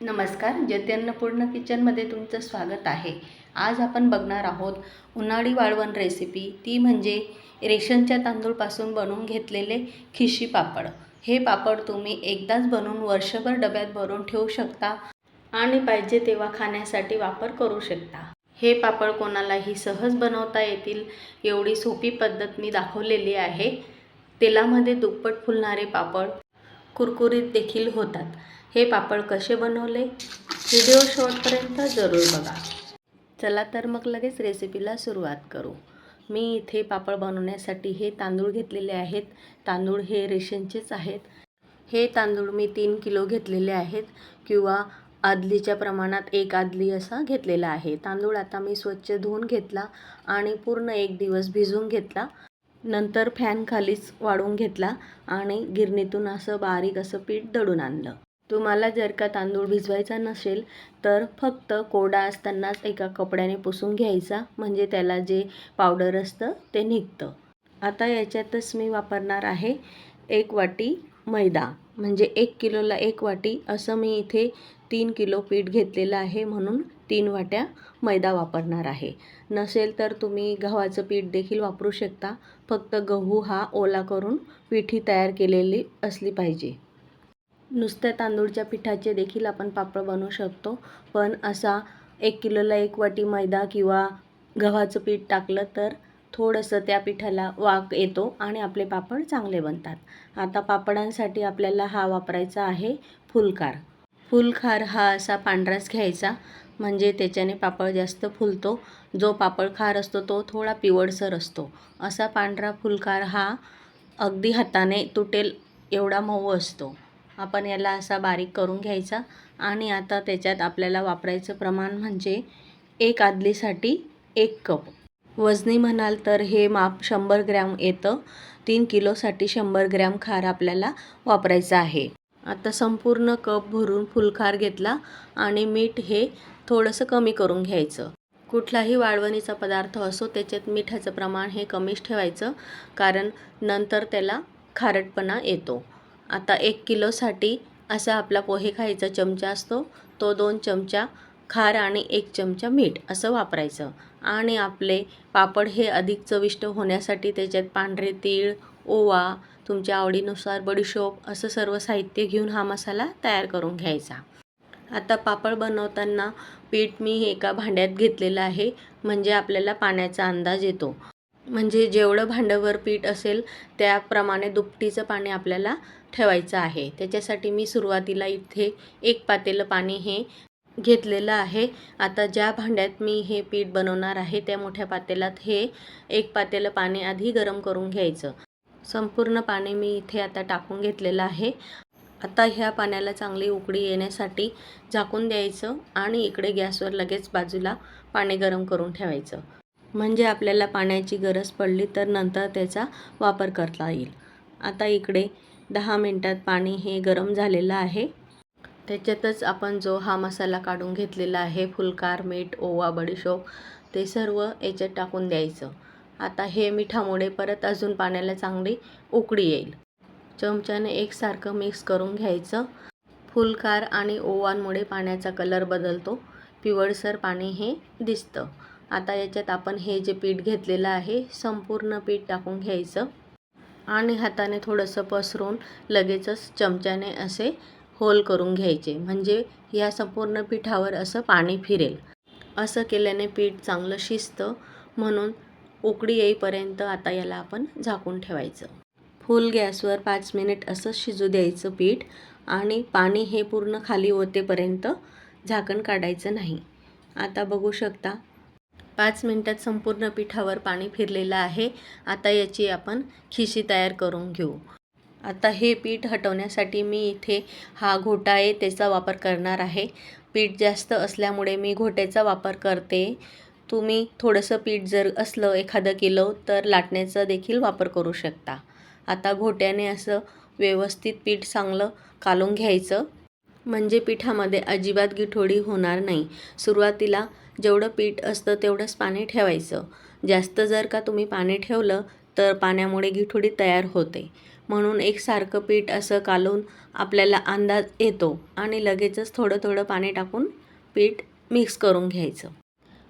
नमस्कार जत्यन्नपूर्ण किचनमध्ये तुमचं स्वागत आहे. आज आपण बघणार आहोत उन्हाळी वाळवण रेसिपी ती म्हणजे रेशनच्या तांदूळपासून बनवून घेतलेले खिशी पापड. हे पापड तुम्ही एकदाच बनवून वर्षभर डब्यात भरून ठेवू शकता आणि पाहिजे तेव्हा खाण्यासाठी वापर करू शकता. हे पापड कोणालाही सहज बनवता येतील एवढी सोपी पद्धत मी दाखवलेली आहे. तेलामध्ये दुप्पट फुलणारे पापड कुरकुरीत देखील होतात. हे पापड कसे बनवले? व्हिडिओ शेवटपर्यंत जरूर बघा. चला तर मग लगेच रेसिपीला सुरुवात करू. मी इथे पापड बनवण्यासाठी हे तांदूळ घेतलेले आहेत. तांदूळ हे रेशनचेच आहेत. हे तांदूळ मी तीन किलो घेतलेले आहेत किंवा आदलीच्या प्रमाणात एक आदली असा घेतलेला आहे. तांदूळ आता मी स्वच्छ धुवून घेतला आणि पूर्ण एक दिवस भिजवून घेतला. नंतर फॅनखालीच वाढवून घेतला आणि गिरणीतून असं बारीक असं पीठ दळून आणलं. तुम्हाला जर का तांदूळ भिजवायचा नसेल तर फक्त कोरडा असतानाच एका कपड्याने पुसून घ्यायचा म्हणजे त्याला जे पावडर असतं ते निघतं. आता याच्यातच मी वापरणार आहे एक वाटी मैदा. म्हणजे एक किलोला एक वाटी असं मी इथे तीन किलो पीठ घेतलेलं आहे म्हणून तीन वाट्या मैदा वापरणार आहे. नसेल तर तुम्ही गव्हाचं पीठ देखील वापरू शकता फक्त गहू हा ओला करून पिठी तयार केलेली असली पाहिजे. नुसत्या तांदूळच्या पिठाचे देखील आपण पापड बनवू शकतो. पण असा एक किलोला एक वाटी मैदा किंवा गव्हाचं पीठ टाकलं तर थोडंसं त्या पिठाला वाक येतो आणि आपले पापड चांगले बनतात. आता पापडांसाठी आपल्याला हा वापरायचा आहे फुलकार फुलखार हा असा पांढराच घ्यायचा म्हणजे त्याच्याने पापड जास्त फुलतो. जो पापड खार असतो तो थोडा पिवळसर असतो. असा पांढरा फुलकार हा अगदी हाताने तुटेल एवढा मऊ असतो. आपण याला असा बारीक करून घ्यायचा आणि आता त्याच्यात आपल्याला वापरायचं प्रमाण म्हणजे एक आदलीसाठी एक कप. वजनी म्हणाल तर हे माप शंभर ग्रॅम येतं. तीन किलोसाठी शंभर ग्रॅम खार आपल्याला वापरायचं आहे. आता संपूर्ण कप भरून फुलखार घेतला आणि मीठ हे थोडंसं कमी करून घ्यायचं. कुठलाही वाळवणीचा पदार्थ असो त्याच्यात मिठाचं प्रमाण हे कमीच ठेवायचं कारण नंतर त्याला खारटपणा येतो. आता एक किलोसाठी असा आपला पोहे खायचा चमचा असतो. तो दोन चमचा खार आणि एक चमचा मीठ असं वापरायचं. आणि आपले पापड हे अधिक चविष्ट होण्यासाठी त्याच्यात पांढरे तीळ ओवा तुमच्या आवडीनुसार बडीशोप असं सर्व साहित्य घेऊन हा मसाला तयार करून घ्यायचा. आता पापड बनवताना पीठ मी एका भांड्यात घेतलेलं आहे. म्हणजे आपल्याला पाण्याचा अंदाज येतो. म्हणजे जेवढं भांडंवर पीठ असेल त्याप्रमाणे दुपटीचं पाणी आपल्याला ठेवायचं आहे. त्याच्यासाठी मी सुरुवातीला इथे एक पातेलं पाणी हे घेतलेलं आहे. आता ज्या भांड्यात मी हे पीठ बनवणार आहे त्या मोठ्या पातेल्यात हे एक पातेलं पाणी आधी गरम करून घ्यायचं. संपूर्ण पाणी मी इथे आता टाकून घेतलेलं आहे. आता ह्या पाण्याला चांगली उकडी येण्यासाठी झाकून द्यायचं आणि इकडे गॅसवर लगेच बाजूला पाणी गरम करून ठेवायचं. म्हणजे आपल्याला पाण्याची गरज पडली तर नंतर त्याचा वापर करता येईल. आता इकडे दहा मिनटात पाणी हे गरम झालेलं आहे. त्याच्यातच आपण जो हा मसाला काढून घेतलेला आहे फुलकार मीठ ओवा बडीशोप ते सर्व याच्यात टाकून द्यायचं. आता हे मिठामुळे परत अजून पाण्याला चांगली उकडी येईल. चमच्याने एकसारखं मिक्स करून घ्यायचं. फुलकार आणि ओवांमुळे पाण्याचा कलर बदलतो. पिवळसर पाणी हे दिसतं. आता याच्यात आपण हे जे पीठ घेतलेलं आहे संपूर्ण पीठ टाकून घ्यायचं. आणि हाताने थोडंसं पसरून लगेचच चमच्याने असे होल करून घ्यायचे. म्हणजे या संपूर्ण पिठावर असं पाणी फिरेल. असं केल्याने पीठ चांगलं शिजतं. म्हणून उकडी येईपर्यंत आता याला आपण झाकून ठेवायचं. फुल गॅसवर पाच मिनिट असं शिजू द्यायचं पीठ आणि पाणी हे पूर्ण खाली होतेपर्यंत झाकण काढायचं नाही. आता बघू शकता पाच मिनटात संपूर्ण पिठावर पाणी फिरलेलं आहे. आता याची आपण खिशी तयार करून घेऊ. आता हे पीठ हटवण्यासाठी मी इथे हा घोटा आहे त्याचा वापर करणार आहे. पीठ जास्त असल्यामुळे मी घोट्याचा वापर करते. तुम्ही थोडंसं पीठ जर असलं एखादं किलो तर लाटण्याचा देखील वापर करू शकता. आता घोट्याने असं व्यवस्थित पीठ चांगलं कालून घ्यायचं. म्हणजे पिठामध्ये अजिबात गिठोडी होणार नाही. सुरुवातीला जेवढं पीठ असतं तेवढंच पाणी ठेवायचं. जास्त जर का तुम्ही पाणी ठेवलं तर पाण्यामुळे गिठोडी तयार होते. म्हणून एकसारखं पीठ असं कालून आपल्याला अंदाज येतो आणि लगेचच थोडं थोडं पाणी टाकून पीठ मिक्स करून घ्यायचं.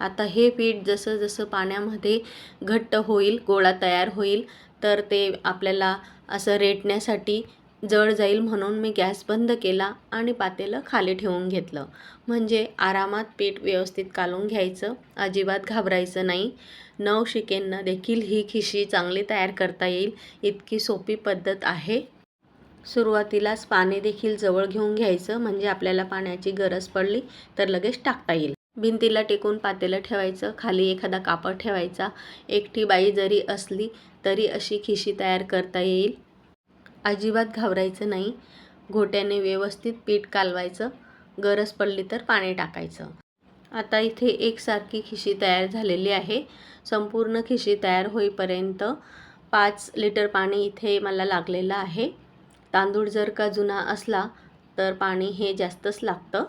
आता हे पीठ जसं जसं पाण्यामध्ये घट्ट होईल गोळा तयार होईल तर ते आपल्याला असं रेटण्यासाठी जड जाईल म्हणून मी गॅस बंद केला आणि पातेलं खाली ठेवून घेतलं. म्हणजे आरामात पीठ व्यवस्थित कालून घ्यायचं अजिबात घाबरायचं नाही. नऊ शिकेंना देखील ही खिशी चांगली तयार करता येईल इतकी सोपी पद्धत आहे. सुरुवातीलाच पाणी देखील जवळ घेऊन घ्यायचं म्हणजे आपल्याला पाण्याची गरज पडली तर लगेच टाकता येईल. भिंतीला टेकून पातेलं ठेवायचं खाली एखादा कापड ठेवायचा. एकटी बाई जरी असली तरी अशी खिशी तयार करता येईल. अजिबात घाबरायचं नाही. घोट्याने व्यवस्थित पीठ कालवायचं. गरज पडली तर पाणी टाकायचं. आता इथे एकसारखी खिशी तयार झालेली आहे. संपूर्ण खिशी तयार होईपर्यंत पाच लिटर पाणी इथे मला लागलेलं आहे. तांदूळ जर का जुना असला तर पाणी हे जास्तच लागतं.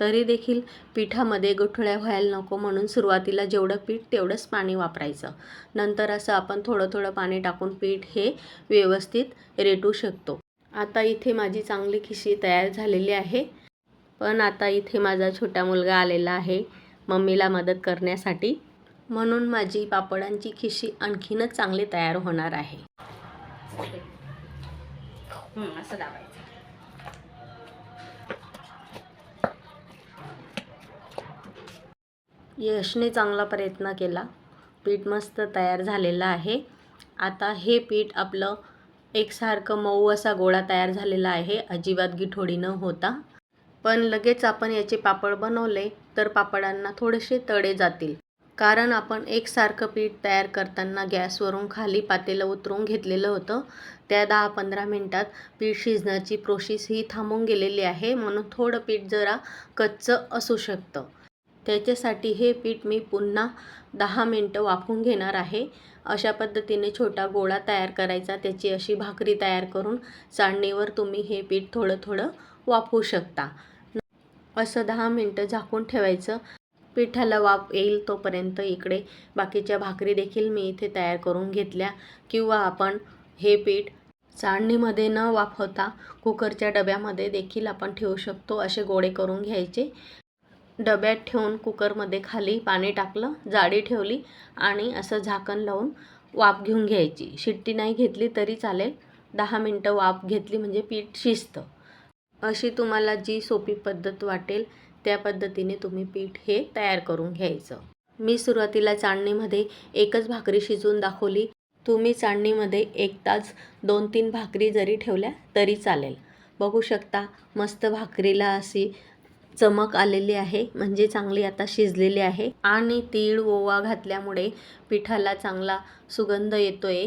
तरी देखील पिठामध्ये गुठळ्या व्हायला नको म्हणून सुरुवातीला जेवढं पीठ तेवढंच पाणी वापरायचं. नंतर असं आपण थोडं थोडं पाणी टाकून पीठ हे व्यवस्थित रेटू शकतो. आता इथे माझी चांगली खिशी तयार झालेली आहे. पण आता इथे माझा छोटा मुलगा आलेला आहे मम्मीला मदत करण्यासाठी. म्हणून माझी पापडांची खिशी आणखीनच चांगली तयार होणार आहे. असं दाबायचं. यशने चांगला प्रयत्न केला. पीठ मस्त तयार झालेलं आहे. आता हे पीठ आपलं एकसारखं मऊ असा गोळा तयार झालेला आहे. अजिबात गिठोडी न होता. पण लगेच आपण याचे पापड बनवले तर पापडांना थोडेसे तडे जातील. कारण आपण एकसारखं पीठ तयार करताना गॅसवरून खाली पातेलं उतरून घेतलेलं होतं. त्या दहा पंधरा मिनटात पीठ शिजण्याची प्रोसेस ही थांबून गेलेली आहे. म्हणून थोडं पीठ जरा कच्चं असू शकतं. त्याच्यासाठी हे पीठ मी पुन्हा दहा मिनटं वाफून घेणार आहे. अशा पद्धतीने छोटा गोळा तयार करायचा. त्याची अशी भाकरी तयार करून चाळणीवर तुम्ही हे पीठ थोडं थोडं वाफवू शकता. असं दहा मिनटं झाकून ठेवायचं. पिठाला वाफ येईल तोपर्यंत इकडे बाकीच्या भाकरी देखील मी इथे तयार करून घेतल्या. किंवा आपण हे पीठ चाळणीमध्ये न वाफवता कुकरच्या डब्यामध्ये देखील आपण ठेवू शकतो. असे गोळे करून घ्यायचे. डब्यात ठेवून कुकरमध्ये खाली पाणी टाकलं जाडी ठेवली आणि असं झाकण लावून वाफ घेऊन घ्यायची. शिट्टी नाही घेतली तरी चालेल. दहा मिनटं वाफ घेतली म्हणजे पीठ शिजतं. अशी तुम्हाला जी सोपी पद्धत वाटेल त्या पद्धतीने तुम्ही पीठ हे तयार करून घ्यायचं. मी सुरुवातीला चाळणीमध्ये एकच भाकरी शिजवून दाखवली. तुम्ही चाळणीमध्ये एक तास दोन तीन भाकरी जरी ठेवल्या तरी चालेल. बघू शकता मस्त भाकरीला अशी चमक आलेली आहे म्हणजे चांगली आता शिजलेली आहे आणि तीळ ओवा घातल्यामुळे पिठाला चांगला सुगंध येतोय.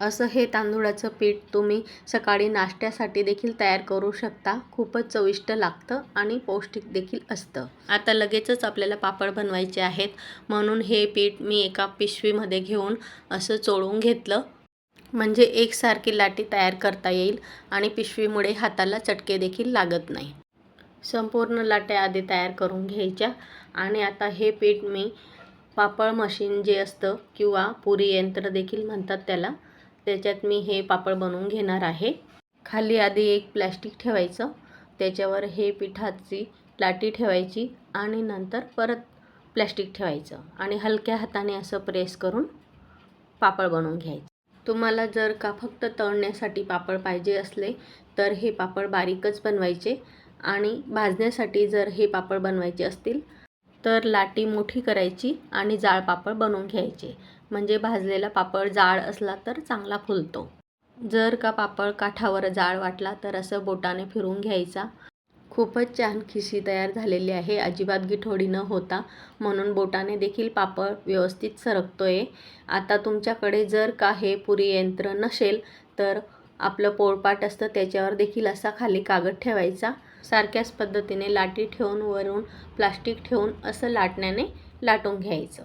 असं हे तांदूळाचं पीठ तुम्ही सकाळी नाश्त्यासाठी देखील तयार करू शकता. खूपच चविष्ट लागतं आणि पौष्टिक देखील असतं. आता लगेचच आपल्याला पापड बनवायचे आहेत. म्हणून हे पीठ मी एका पिशवीमध्ये घेऊन असं चोळून घेतलं. म्हणजे एकसारखी लाटी तयार करता येईल आणि पिशवीमुळे हाताला चटके देखील लागत नाही. संपूर्ण लाट्या आधी तयार करून घ्यायच्या. आणि आता हे पीठ मी पापड मशीन जे असतं किंवा पुरी यंत्र देखील म्हणतात त्याला त्याच्यात मी हे पापड बनवून घेणार आहे. खाली आधी एक प्लॅस्टिक ठेवायचं त्याच्यावर हे पिठाची लाटी ठेवायची आणि नंतर परत प्लॅस्टिक ठेवायचं आणि हलक्या हाताने असं प्रेस करून पापड बनवून घ्यायचं. तुम्हाला जर का फक्त तळण्यासाठी पापड पाहिजे असले तर हे पापड बारीकच बनवायचे. आणि भाजण्यासाठी जर हे पापड बनवायचे असतील तर लाटी मोठी करायची आणि जाळ पापड बनवून घ्यायचे. म्हणजे भाजलेला पापड जाळ असला तर चांगला फुलतो. जर का पापड काठावर जाळ वाटला तर असं बोटाने फिरून घ्यायचा. खूपच छान खिशी तयार झालेली आहे. अजिबात गिठोडी न होता म्हणून बोटाने देखील पापड व्यवस्थित सरकतो आहे आता तुमच्याकडे जर का हे पुरी यंत्र नसेल तर आपलं पोळपाट असतं त्याच्यावर देखील असा खाली कागद ठेवायचा. सारख्याच पद्धतीने लाटी ठेवून वरून प्लास्टिक ठेवून असं लाटण्याने लाटून घ्यायचं.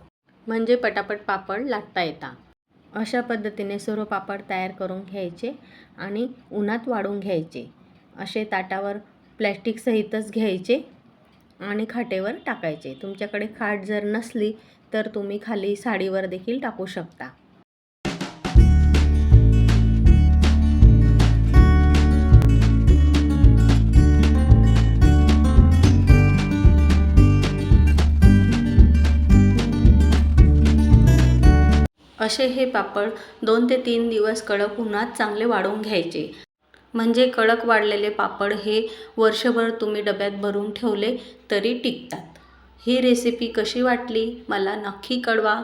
म्हणजे पटापट पापड लाटता येतात. अशा पद्धतीने सर्व पापड तयार करून घ्यायचे आणि उन्हात वाढून घ्यायचे. असे ताटावर प्लॅस्टिकसहितच घ्यायचे आणि खाटेवर टाकायचे. तुमच्याकडे खाट जर नसली तर तुम्ही खाली साडीवर देखील टाकू शकता. असे हे पापड दोन ते तीन दिवस कडक उन्हात चांगले वाळवून घ्यायचे. म्हणजे कडक वाढलेले पापड हे वर्षभर तुम्ही डब्यात भरून ठेवले तरी टिकतात. ही रेसिपी कशी वाटली मला नक्की कळवा.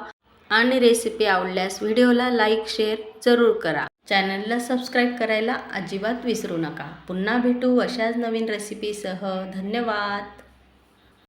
आणि रेसिपी आवडल्यास व्हिडिओला लाईक शेअर जरूर करा. चॅनलला सबस्क्राईब करायला अजिबात विसरू नका. पुन्हा भेटू अशाच नवीन रेसिपीसह धन्यवाद.